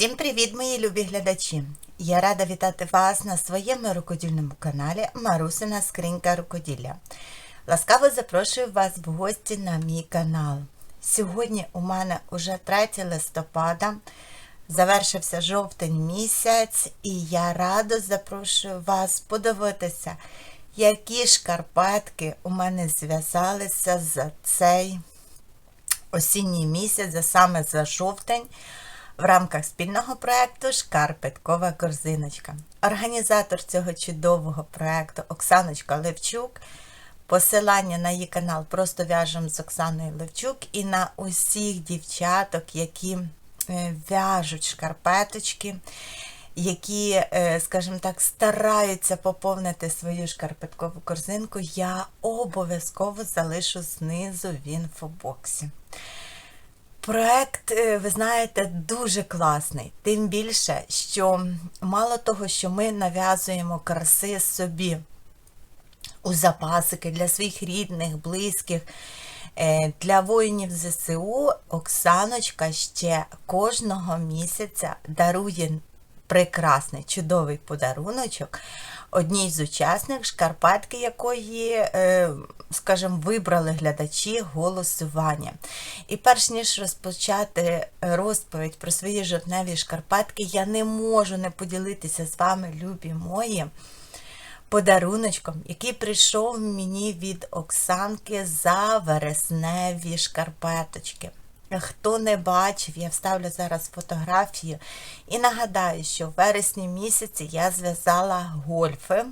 Усім привіт, мої любі глядачі! Я рада вітати вас на своєму рукодільному каналі Марусина Скринька Рукоділля. Ласкаво запрошую вас в гості на мій канал. Сьогодні у мене уже 3 листопада, завершився жовтень місяць, і я радо запрошую вас подивитися, які шкарпетки у мене зв'язалися за цей осінній місяць, за саме за жовтень в рамках спільного проєкту Шкарпеткова корзиночка. Організатор цього чудового проєкту Оксаночка Левчук. Посилання на її канал просто в'яжемо з Оксаною Левчук і на усіх дівчаток, які е, в'яжуть шкарпеточки, які, е, скажімо так, стараються поповнити свою шкарпеткову корзинку, я обов'язково залишу знизу в інфобоксі. Проект, е, ви знаєте, дуже класний. Тим більше, що мало того, що ми нав'язуємо краси собі у запасики для своїх рідних, близьких, е, для воїнів ЗСУ, Оксаночка ще кожного місяця дарує прекрасний, чудовий подаруночок одній з учасників, шкарпетки якої, е, скажімо, вибрали глядачі голосування. І перш ніж розпочати розповідь про свої жовтневі шкарпетки, я не можу не поділитися з вами, любі мої. Подаруночком, який прийшов мені від Оксанки за вересневі шкарпеточки. Хто не бачив, я вставлю зараз фотографію. І нагадаю, що в вересні місяці я зв'язала гольфи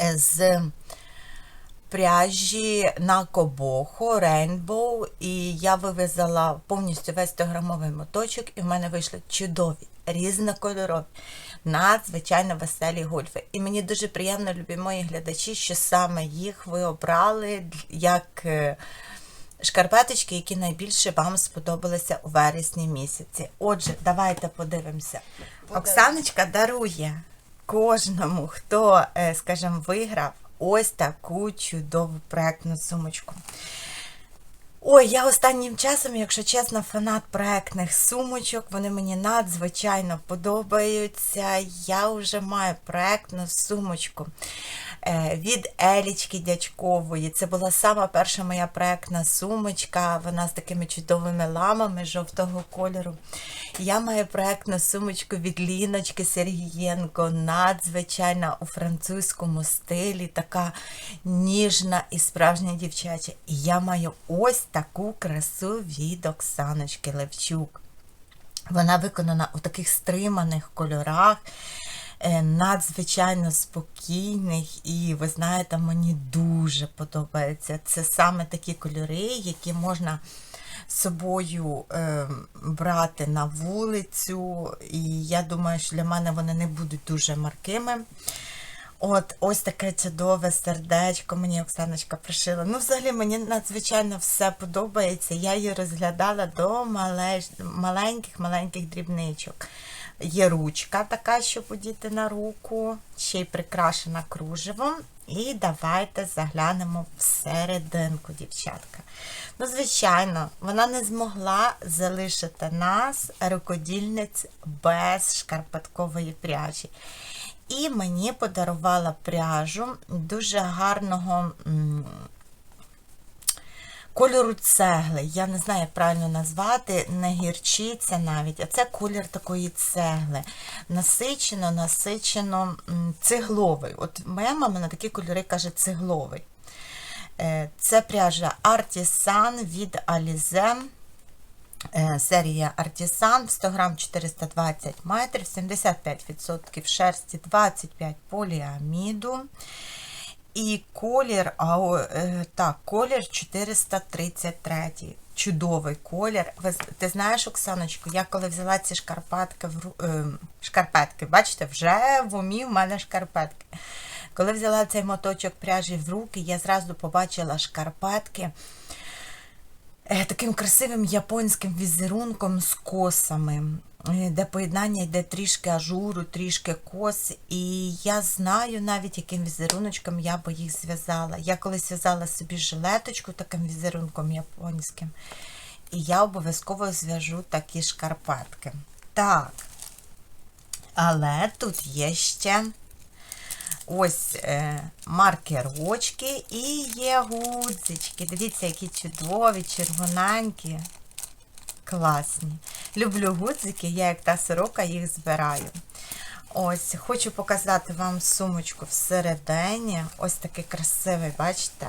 е, з пряжі на кобоху Rainbow, і я вивезала повністю весь 100-грамовий моточок, і в мене вийшли чудові, різнокольорові, надзвичайно веселі гольфи. І мені дуже приємно, любі мої глядачі, що саме їх ви обрали як. Шкарпеточки, які найбільше вам сподобалися у вересні місяці. Отже, давайте подивимося. Оксаночка дарує кожному, хто, е, скажімо, виграв ось таку чудову проектну сумочку. Ой, я останнім часом, якщо чесно, фанат проектних сумочок. Вони мені надзвичайно подобаються. Я вже маю проектну сумочку. Е, від Елічки Дячкової. Це була сама перша моя проектна сумочка. Вона з такими чудовими ламами жовтого кольору. Я маю проектну сумочку від Ліночки Сергієнко, надзвичайна у французькому стилі, така ніжна і справжня дівчача. І я маю ось таку красу від Оксаночки Левчук. Вона виконана у таких стриманих кольорах. Е, надзвичайно спокійних, і ви знаєте, мені дуже подобається. Це саме такі кольори, які можна з собою е, брати на вулицю. І я думаю, що для мене вони не будуть дуже маркими. От, ось таке чудове сердечко мені Оксаночка пришила. Ну, взагалі, мені надзвичайно все подобається. Я її розглядала до маленьких-маленьких дрібничок. Є ручка така, щоб подіти на руку, ще й прикрашена кружевом. І давайте заглянемо всерединку, дівчатка. Ну, звичайно, вона не змогла залишити нас, рукодільниць, без шкарпеткової пряжі. І мені подарувала пряжу дуже гарного кольору цегли. Я не знаю, як правильно назвати, не гірчиця навіть, а це колір такої цегли. Насичено, насичено цегловий. От моя мама на такі кольори каже цегловий. Е, це пряжа Artisan від Alize. Е, серія Artisan 100 грам 420 метрів, 75% шерсті, 25 поліаміду. І колір, а, е, так, колір 433. Чудовий колір. Ти знаєш, Оксаночку, я коли взяла ці шкарпетки, е, шкарпетки, бачите, вже в умі в мене шкарпетки. Коли взяла цей моточок пряжі в руки, я зразу побачила шкарпетки е, таким красивим японським візерунком з косами. Е, де поєднання йде трішки ажуру, трішки кос. І я знаю навіть, яким візеруночком я би їх зв'язала. Я колись зв'язала собі жилеточку таким візерунком японським. І я обов'язково зв'яжу такі шкарпетки. Так. Але тут є ще ось е, маркерочки і є гудзички. Дивіться, які чудові, червоненькі. Класні. Люблю гудзики, я як та сорока їх збираю. Ось, хочу показати вам сумочку всередині. Ось такий красивий, бачите?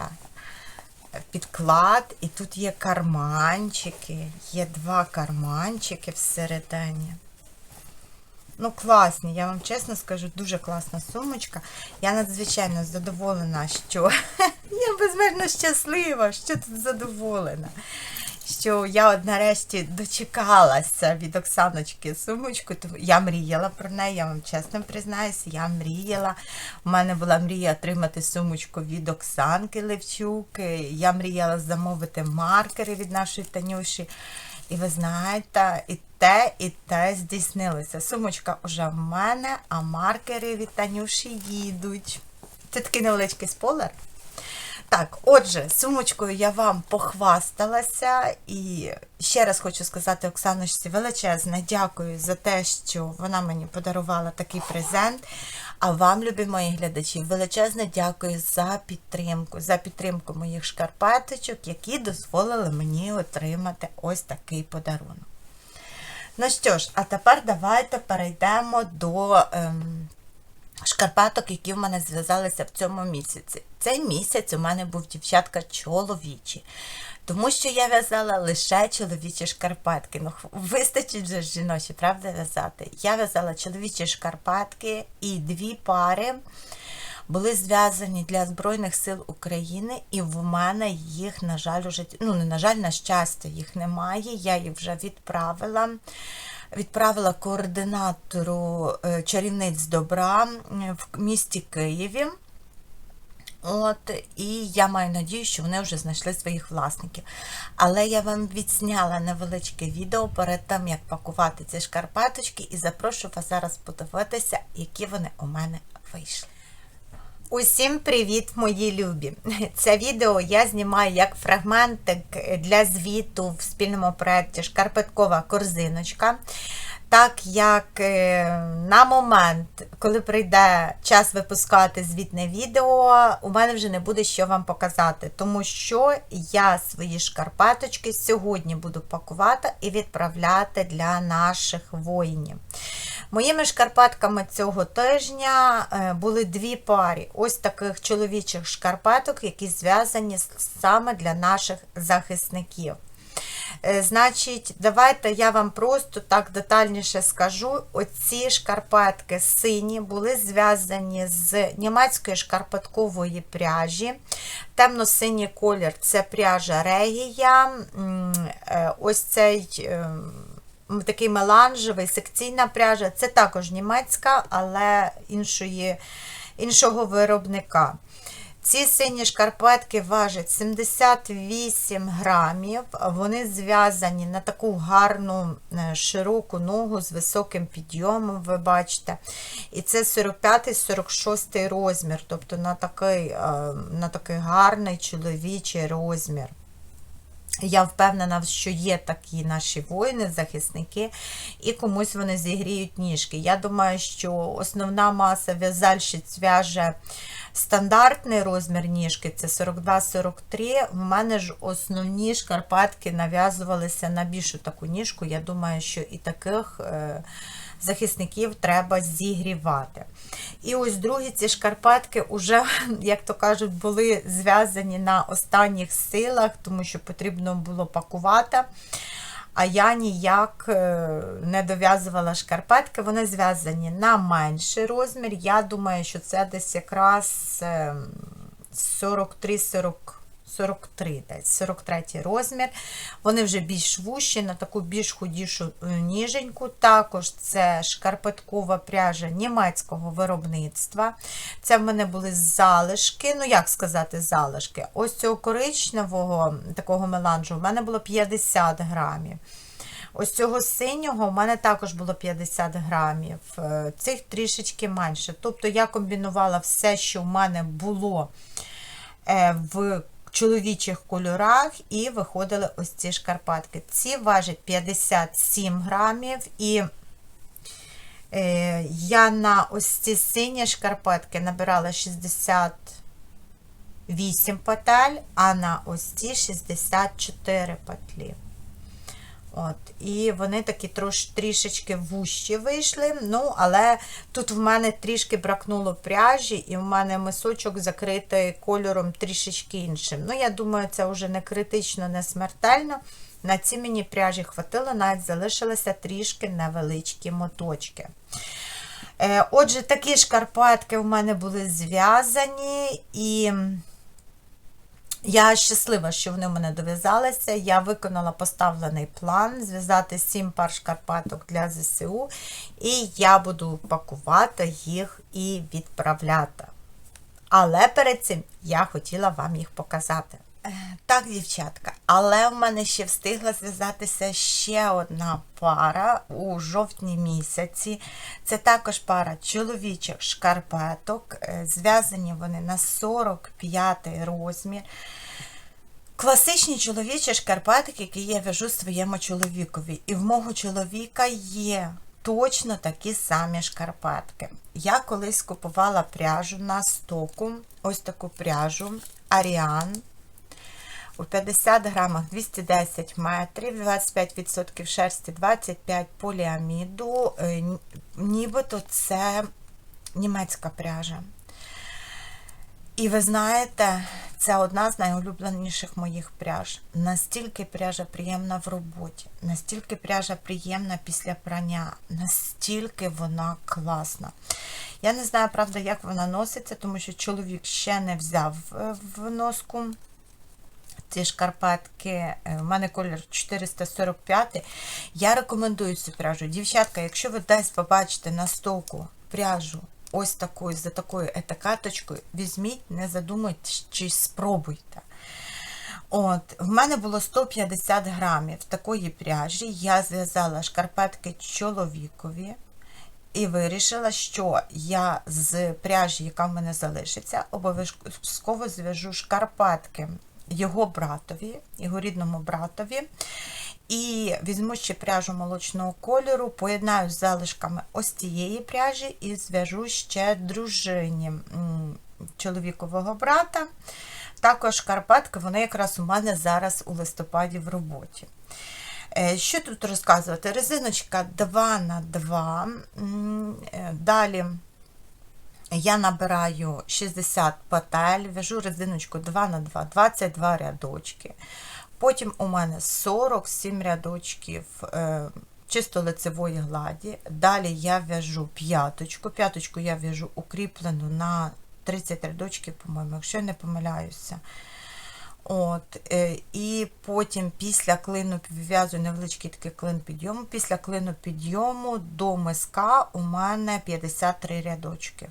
Підклад, і тут є карманчики, є два карманчики всередині. Ну, класні, я вам чесно скажу, дуже класна сумочка. Я надзвичайно задоволена, що я безмежно щаслива, що тут задоволена. Що я от нарешті дочекалася від Оксаночки сумочку. Тому я мріяла про неї, я вам чесно признаюся, я мріяла. У мене була мрія отримати сумочку від Оксанки Левчук. Я мріяла замовити маркери від нашої Танюші. І ви знаєте, і те, і те здійснилося. Сумочка вже в мене, а маркери від Танюші їдуть. Це такий невеличкий спойлер. Так, отже, сумочкою я вам похвасталася і ще раз хочу сказати Оксаночці величезне дякую за те, що вона мені подарувала такий презент. А вам, любі мої глядачі, величезне дякую за підтримку, за підтримку моїх шкарпеточок, які дозволили мені отримати ось такий подарунок. Ну що ж, а тепер давайте перейдемо до. Ем, шкарпеток, які в мене зв'язалися в цьому місяці. Цей місяць у мене був дівчатка чоловічі. Тому що я в'язала лише чоловічі шкарпетки. Ну, вистачить вже жіночі, правда, в'язати. Я в'язала чоловічі шкарпетки і дві пари були зв'язані для Збройних сил України, і в мене їх, на жаль, уже, ну, не на жаль, на щастя, їх немає. Я їх вже відправила відправила координатору е, чарівниць добра в місті Києві. От, І я маю надію, що вони вже знайшли своїх власників. Але я вам відсняла невеличке відео перед тим, як пакувати ці шкарпеточки, і запрошую вас зараз подивитися, які вони у мене вийшли. Усім привіт, мої любі! Це відео я знімаю як фрагментик для звіту в спільному проєкті Шкарпеткова корзиночка. Так як е, на момент, коли прийде час випускати звітне відео, у мене вже не буде що вам показати, тому що я свої шкарпеточки сьогодні буду пакувати і відправляти для наших воїнів. Моїми шкарпетками цього тижня е, були дві парі ось таких чоловічих шкарпеток, які зв'язані саме для наших захисників. Е, значить, давайте я вам просто так детальніше скажу. Оці шкарпетки сині були зв'язані з німецької шкарпеткової пряжі. Темно-синій колір це пряжа Регія. Е, ось цей такий меланжевий, секційна пряжа. Це також німецька, але іншої, іншого виробника. Ці сині шкарпетки важать 78 грамів. Вони зв'язані на таку гарну е, широку ногу з високим підйомом, ви бачите. І це 45-46 розмір, тобто на такий, е, на такий гарний чоловічий розмір. Я впевнена, що є такі наші воїни, захисники, і комусь вони зігріють ніжки. Я думаю, що основна маса в'язальщиць в'яже стандартний розмір ніжки це 42-43. В мене ж основні шкарпетки нав'язувалися на більшу таку ніжку. Я думаю, що і таких. Е, захисників треба зігрівати. І ось другі ці шкарпетки вже, як то кажуть, були зв'язані на останніх силах, тому що потрібно було пакувати. А я ніяк е, не дов'язувала шкарпетки, вони зв'язані на менший розмір. Я думаю, що це десь якраз 43-40. Ем, 43 десь, 43 розмір. Вони вже більш вущі, на таку більш худішу е, ніженьку. Також це шкарпеткова пряжа німецького виробництва. Це в мене були залишки. Ну, як сказати, залишки. Ось цього коричневого такого меланжу в мене було 50 грамів. Ось цього синього у мене також було 50 грамів, е, цих трішечки менше. Тобто я комбінувала все, що в мене було е, в чоловічих кольорах і виходили ось ці шкарпатки. Ці важать 57 грамів, і Е, Я на ось ці сині шкарпетки набирала 68 петель, а на ось ці 64 петлі. От, і вони такі трош, трішечки вущі вийшли. Ну, але тут в мене трішки бракнуло пряжі, і в мене мисочок закритий кольором трішечки іншим. Ну, я думаю, це вже не критично, не смертельно. На ці мені пряжі хватило, навіть залишилися трішки невеличкі моточки. Е, Отже, такі шкарпетки у мене були зв'язані, і я щаслива, що вони в мене дов'язалися. Я виконала поставлений план зв'язати 7 пар шкарпаток для ЗСУ, і я буду пакувати їх і відправляти. Але перед цим я хотіла вам їх показати. Так, дівчатка, але в мене ще встигла зв'язатися ще одна пара у жовтні місяці. Це також пара чоловічих шкарпеток. Е, Зв'язані вони на 45 розмір. Класичні чоловічі шкарпетки, які я в'яжу своєму чоловікові. І в мого чоловіка є точно такі самі шкарпетки. Я колись купувала пряжу на стоку, ось таку пряжу Аріан. У 50 грамах 210 метрів, 25% шерсті, 25 поліаміду. Е, Нібито це німецька пряжа. І ви знаєте, це одна з найулюбленіших моїх пряж. Настільки пряжа приємна в роботі, настільки пряжа приємна після прання, настільки вона класна. Я не знаю, правда, як вона носиться, тому що чоловік ще не взяв е, в носку ці шкарпетки. Е, У мене колір 445. Я рекомендую цю пряжу. Дівчатка, якщо ви десь побачите на стоку пряжу ось такою, за такою етикеточкою, візьміть, не задумайтесь, чи спробуйте. От, в мене було 150 грамів такої пряжі. Я зв'язала шкарпетки чоловікові. І вирішила, що я з пряжі, яка в мене залишиться, обов'язково зв'яжу шкарпетки його братові, його рідному братові. І візьму ще пряжу молочного кольору, поєднаю з залишками ось цієї пряжі і зв'яжу ще дружині чоловікового брата. Також шкарпетки, вони якраз у мене зараз у листопаді в роботі. Е, Що тут розказувати? Резиночка 2 на 2. Е, Далі я набираю 60 петель, в'яжу резиночку 2 на 2, 22 рядочки. Потім у мене 47 рядочків е, чисто лицевої гладі. Далі я в'яжу п'яточку. П'яточку я в'яжу укріплену на 30 рядочків, по-моєму, якщо я не помиляюся. От, е, І потім після клину вив'язую невеличкий такий клин підйому. Після клину підйому до миска у мене 53 рядочки.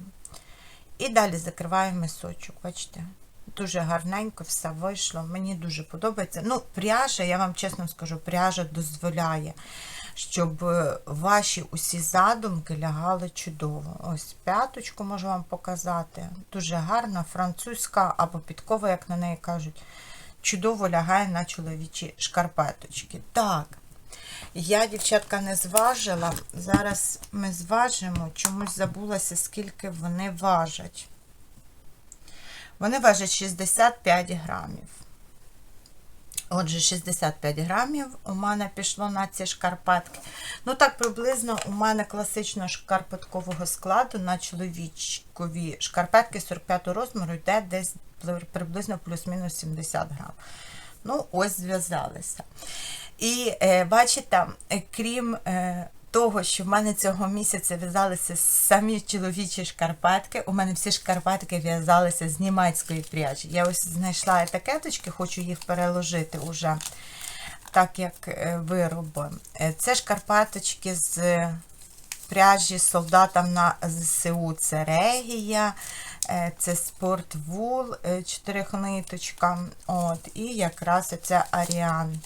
І далі закриваю мисочок. Бачите? Дуже гарненько все вийшло. Мені дуже подобається. Ну, пряжа, я вам чесно скажу, пряжа дозволяє, щоб е, ваші усі задумки лягали чудово. Ось п'яточку можу вам показати. Дуже гарна, французька або підкова, як на неї кажуть, чудово лягає на чоловічі шкарпеточки. Так, я, дівчатка, не зважила. Зараз ми зважимо, чомусь забулася, скільки вони важать. Вони важать 65 грамів. Отже, 65 грамів у мене пішло на ці шкарпетки. Ну, так, приблизно у мене класичного шкарпеткового складу на чоловічкові шкарпетки 45 розміру йде десь приблизно плюс-мінус 70 грам. Ну, ось зв'язалися. І е, бачите, е, крім е, того, що в мене цього місяця в'язалися самі чоловічі шкарпетки, у мене всі шкарпетки в'язалися з німецької пряжі. Я ось знайшла етикеточки, хочу їх переложити уже так, як е, вироби. Е, Це шкарпеточки з пряжі солдатам на ЗСУ. Це Регія, це спортвул, чотирихниточка. От, і якраз це Аріан.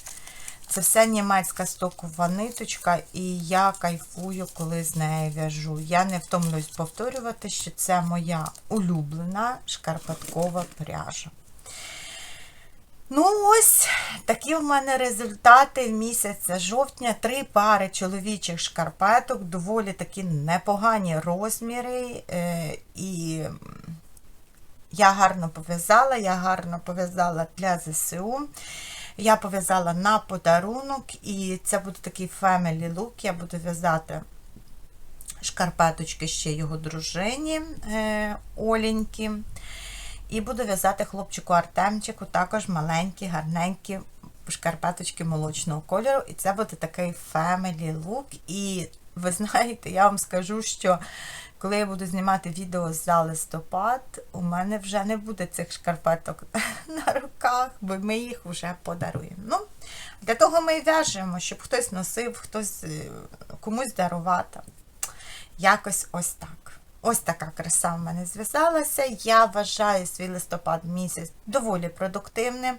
Це все німецька стокова ниточка, і я кайфую, коли з нею в'яжу. Я не втомлюсь повторювати, що це моя улюблена шкарпеткова пряжа. Ну ось такі в мене результати місяця жовтня. Три пари чоловічих шкарпеток, доволі такі непогані розміри. Е, і я гарно пов'язала, я гарно пов'язала для ЗСУ. Я пов'язала на подарунок, і це буде такий family look. Я буду в'язати шкарпеточки ще його дружині е, Оленьки. І буду в'язати хлопчику Артемчику також маленькі, гарненькі шкарпеточки молочного кольору. І це буде такий family look. І ви знаєте, я вам скажу, що коли я буду знімати відео за листопад, у мене вже не буде цих шкарпеток на руках, бо ми їх вже подаруємо. Ну, для того ми і в'яжемо, щоб хтось носив, хтось е, комусь дарувати. Якось ось так. Ось така краса в мене зв'язалася. Я вважаю свій листопад місяць доволі продуктивним.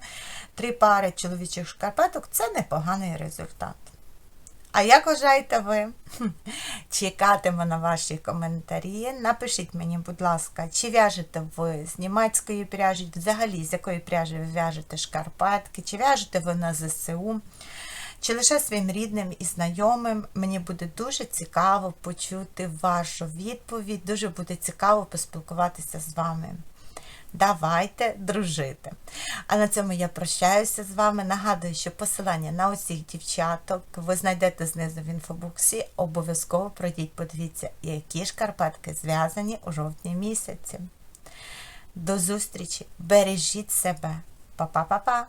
Три пари чоловічих шкарпеток це непоганий результат. А як вважаєте ви? Чекатиму на ваші коментарі. Напишіть мені, будь ласка, чи в'яжете ви з німецької пряжі, взагалі з якої пряжі ви в'яжете шкарпетки, чи в'яжете ви на ЗСУ, чи лише своїм рідним і знайомим. Мені буде дуже цікаво почути вашу відповідь, дуже буде цікаво поспілкуватися з вами. Давайте дружити. А на цьому я прощаюся з вами. Нагадую, що посилання на усіх дівчаток ви знайдете знизу в інфобуксі. Обов'язково пройдіть, подивіться, які шкарпетки зв'язані у жовтні місяці. До зустрічі! Бережіть себе! Па-па-па-па!